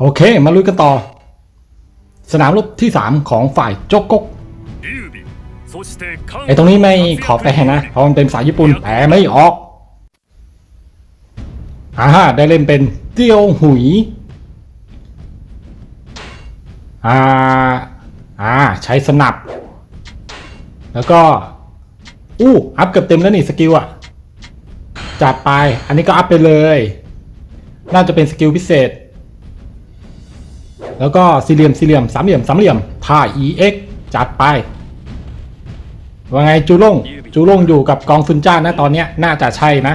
โอเค มาลุยกันต่อ สนามรบที่ 3 ของฝ่ายโจกกกไอตรงนี้ไม่ขอแปลนะ เพราะมันเป็นสายญี่ปุ่นแปลไม่ออกอ่าได้เล่นเป็นเตียวหุย อ่า อ่า ใช้สนับ แล้วก็ อู้ อัพเกือบเต็มแล้วนี่สกิลอะจัดไป อันนี้ก็อัพไปเลย น่าจะเป็นสกิลพิเศษ แล้วก็สี่เหลี่ยมสี่เหลี่ยมสามเหลี่ยมสามเหลี่ยมท่า ex จัดไป ว่าไงจูล่งจูล่งอยู่กับกองซุนจ้านะตอนเนี้ยน่าจะใช่นะ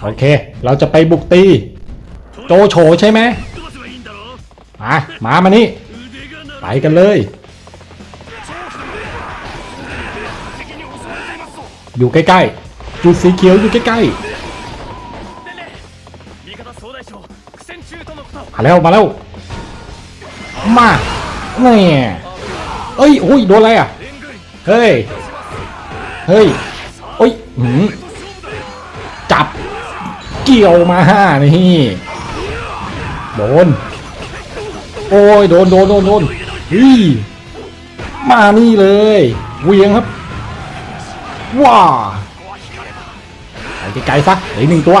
โอเค เราจะไปบุกตี โจโฉใช่ไหมมามามานี่ ไปกันเลย อยู่ใกล้ๆ จุดสีเขียวอยู่ใกล้ๆ แล้วมาแล้วมาเนี่ยเอ้ยโอ้ยโดนอะไรอะเฮ้ยเฮ้ยโอ้ยหืมจับเกี่ยวมานี่โดนโอ้ยโดนโดนโดนโดนฮีมานี่เลยเวียงครับว้าไปไกลๆซะเหลืออกหนึ่งตัว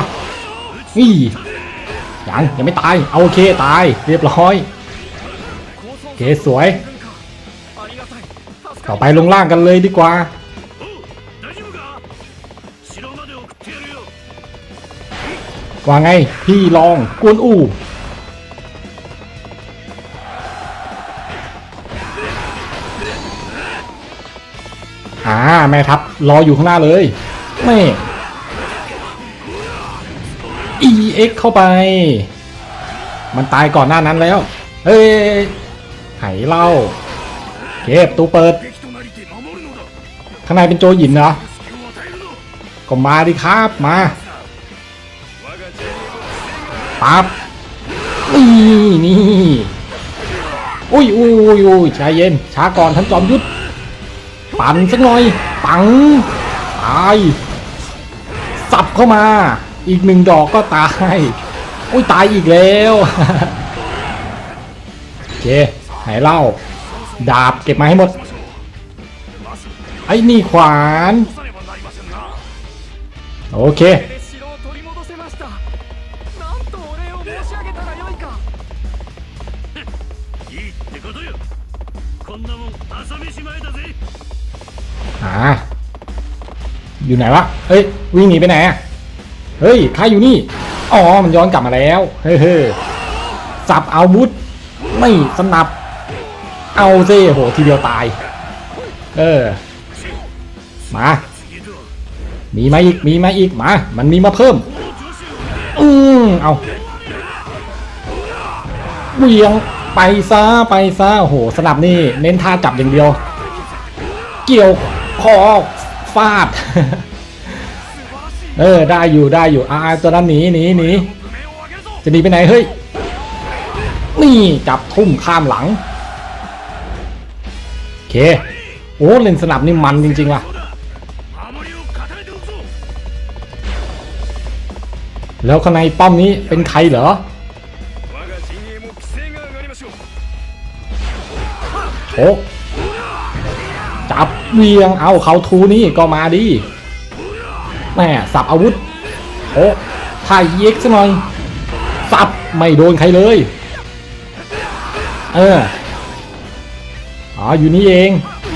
นี่ ยังยังไม่ตายเอาโอเคตายเรียบร้อยเก๋สวย ต่อไปลงล่างกันเลยดีกว่าว่าไงพี่ลองกวนอู่อ่าแม่ทัพรออยู่ข้างหน้าเลยไม่ EX เข้าไป มันตายก่อนหน้านั้นแล้ว เฮ้ยไหเล่า เก็บตูเปิด ข้างในเป็นโจหยินเหรอ ก็มาดิครับมาปั๊บนี่นี่อุ้ยอุ้ยอุ้ยชายเย็น ช้าก่อนท่านจอมยุทธปั่นสักหน่อย ปังตาย สับเข้ามา อีกหนึ่งดอกก็ตาย อุ้ยตายอีกแล้วเคหายเล่า ดาบเก็บมาให้หมด ไอ้นี่ขวาน โอเคอ่อยู่ไหนวะเฮ้ย วิ่งหนีไปไหนอะ เฮ้ยข้าอยู่นี่ อ๋อ มันย้อนกลับมาแล้ว เฮ้ยเฮ้ยสับอาวุธ ไม่สนับ เอาเซิโห ทีเดียวตาย เออ มา มีมาอีก มีมาอีก มา มันมีมาเพิ่ม อืมเอาเวียงไปซะไปซะโหสนับนี่ เน้นท่าจับอย่างเดียว เกี่ยวคอฟาด เออได้อยู่ได้อยู่อาตัวนั้นหนีหนีหนีจะหนีไปไหนเฮ้ยนี่จับทุ่มข้ามหลังโอเคโอ้เล่นสนับนี่มันจริงๆว่ะแล้วข้างในป้อมนี้เป็นใครเหรอโอ้จับเวียงเอาเขาทูนี่ก็มาดี แม่สับอาวุธโอ้ถ่ายเอ็กซ์หน่อย สับไม่โดนใครเลย เออ อ๋อยู่นี่เอง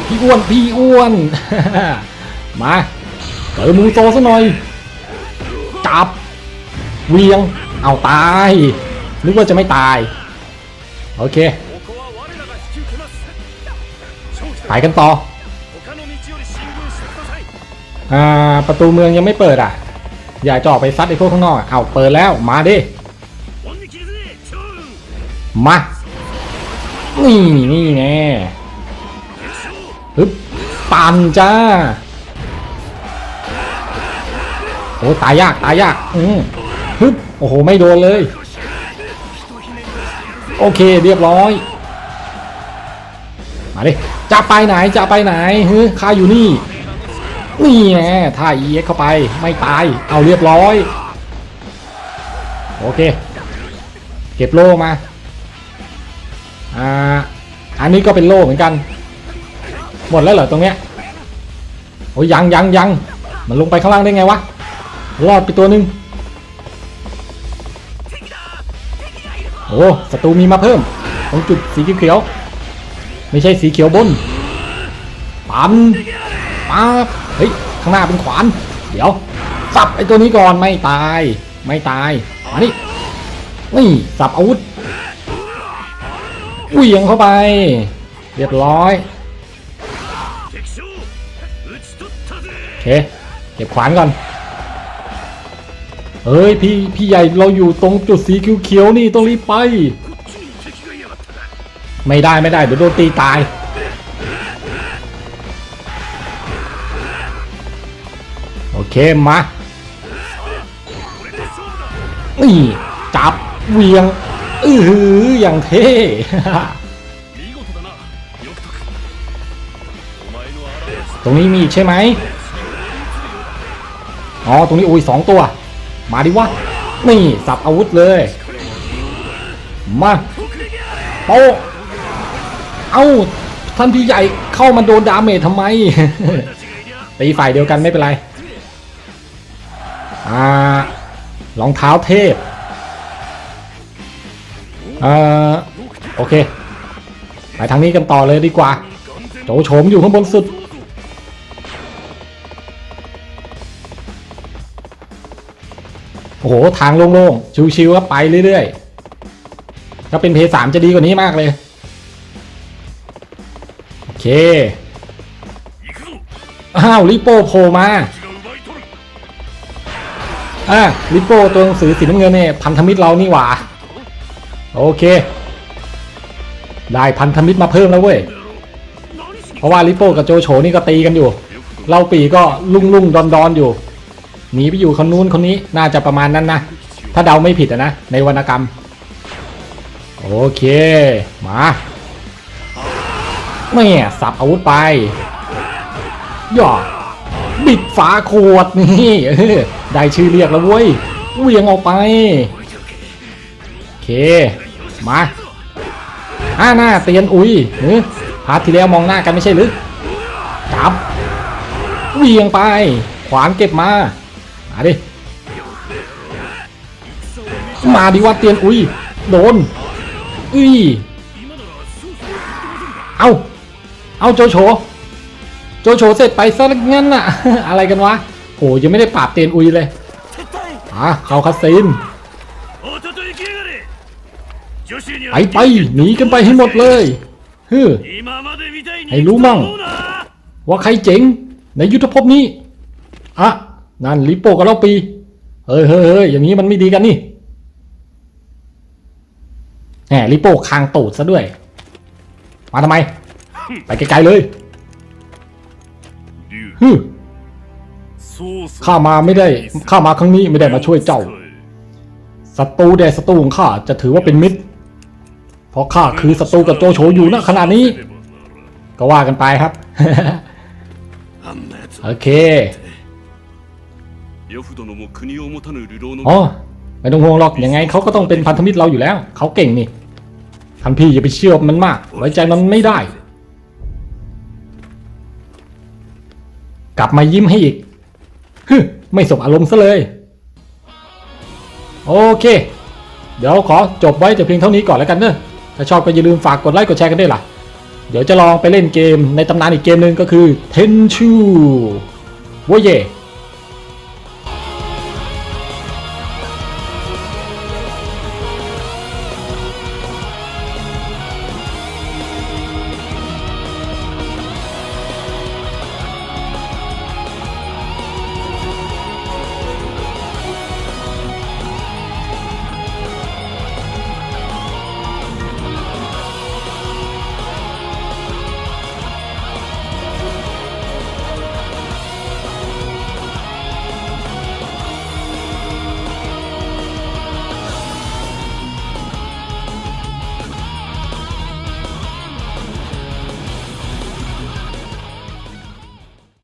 พี่อ้วน พี่อ้วน มาเติมมือโตซะหน่อย จับ เวียง เอาตาย นึกว่าจะไม่ตาย โอเค ไปกันต่อ ประตูเมืองยังไม่เปิดอะ อย่าจ่อไปซัดไอ้พวกข้างนอกเอาเปิดแล้วมาดิมานี่นี่แน่ฮึปั่นจ้าโอ้ตายยากตายยากอืมฮึบโอ้โหไม่โดนเลย โอเคเรียบร้อย มาดิจะไปไหนจะไปไหนฮึข้าอยู่นี่ นี่แน่ถ้า EX เข้าไปไม่ตาย เอาเรียบร้อย โอเค เก็บโล่มา อ่า อันนี้ก็เป็นโล่เหมือนกัน หมดแล้วเหรอตรงเนี้ย โอ้ยยังยังยังมันลงไปข้างล่างได้ไงวะ รอดไปตัวหนึ่งโอ้ศัตรูมีมาเพิ่ม ตรงจุดสีเขียวไม่ใช่สีเขียวบนปั๊มปั๊บ เฮ้ยข้างหน้าเป็นขวาน เดี๋ยวสับไอ้ตัวนี้ก่อนไม่ตาย ไม่ตายมานี่นี่สับอาวุธเหวี่ยงเข้าไป เรียบร้อยโอเคเก็บขวานก่อนเฮ้ยพี่พี่ใหญ่เราอยู่ตรงจุดสีเขียวๆนี่ต้องรีบไป ไม่ได้ไม่ได้เดี๋ยวโดนตีตาย เคมานี่จับเวียงอือออย่างเท่ตรงนี้มีอีกใช่ไหมอ๋อ ตรงนี้อุ้ยสองตัว มาดิวะ นี่ สับอาวุธเลย มาโปเอาท่านพี่ใหญ่เข้ามาโดนดาเมจทำไมไปฝ่ายเดียวกันไม่เป็นไรารองเท้าเทพเอ่อโอเค ไปทางนี้กันต่อเลยดีกว่า โจโฉมอยู่ข้างบนสุด โอ้โห ทางโล่งๆ ชิวๆก็ไปเรื่อยๆ ถ้าเป็นเพย์สามจะดีกว่านี้มากเลย โอเค อ้าวลิโปโผล่มา อะลิโป้ตัวหนังสือสีน้ำเงินเนี่ยพันธมิตรเรานี่หว่า โอเค ได้พันธมิตรมาเพิ่มแล้วเว้ย เพราะว่าลิโป้กับโจโฉนี่ก็ตีกันอยู่ เราปีก็ลุ่งลุ่งดอนดอนอยู่ หนีไปอยู่คนนู้นคนนี้น่าจะประมาณนั้นนะ ถ้าเดาไม่ผิดนะ ในวรรณกรรม โอเค มาแม่สับอาวุธไป หยอด บิดฝาขวดนี่ได้ชื่อเรียกแล้วเว้ยเวียงออกไปโอเค มาอ่าหน้าเตียนอุ้ยเฮ้ยพาร์ทที่แล้วมองหน้ากันไม่ใช่หรือจับเวียงไป ขวานเก็บมา มาดิ มาดิว่าเตียนอุ้ย โดนอุ้ย เอา เอาโจโฉ โจโฉเสร็จไปซะงั้นน่ะ อะไรกันวะโหยังไม่ได้ปราบเตียนอุยเลยอะเขาคาสินไปไปหนีกันไปให้หมดเลยฮึให้รู้มั่ง ว่าใครเจ๋ง ในยุทธภพนี้อะนั่นลิโปกับเราปีเฮ้ยเฮ้ยอย่างนี้มันไม่ดีกันนี่แหมลิโป้คางตูดซะด้วย มาทำไม ไปไกลๆเลย ฮึข้ามาไม่ได้ข้ามาครั้งนี้ไม่ได้มาช่วยเจ้าศัตรูแดศัตรูของข้าจะถือว่าเป็นมิตร เพราะข้าคือศัตรูกับโจโฉอยู่ณขณะนี้ ก็ว่ากันไปครับโอเคอ๋อไม่ต้องห่วงหรอกยังไงเขาก็ต้องเป็นพันธมิตรเราอยู่แล้ว เขาเก่งนี่ท่านพี่อย่าไปเชื่อมันมาก ไว้ใจมันไม่ได้ กลับมายิ้มให้อีกฮึไม่สบอารมณ์ซะเลย โอเค เดี๋ยวขอจบไว้แต่เพียงเท่านี้ก่อนแล้วกันเนอะถ้าชอบก็อย่าลืมฝากกดไลค์กดแชร์กันด้วยล่ะ เดี๋ยวจะลองไปเล่นเกมในตำนานอีกเกมหนึ่งก็คือ Tenchu ว้ยเย่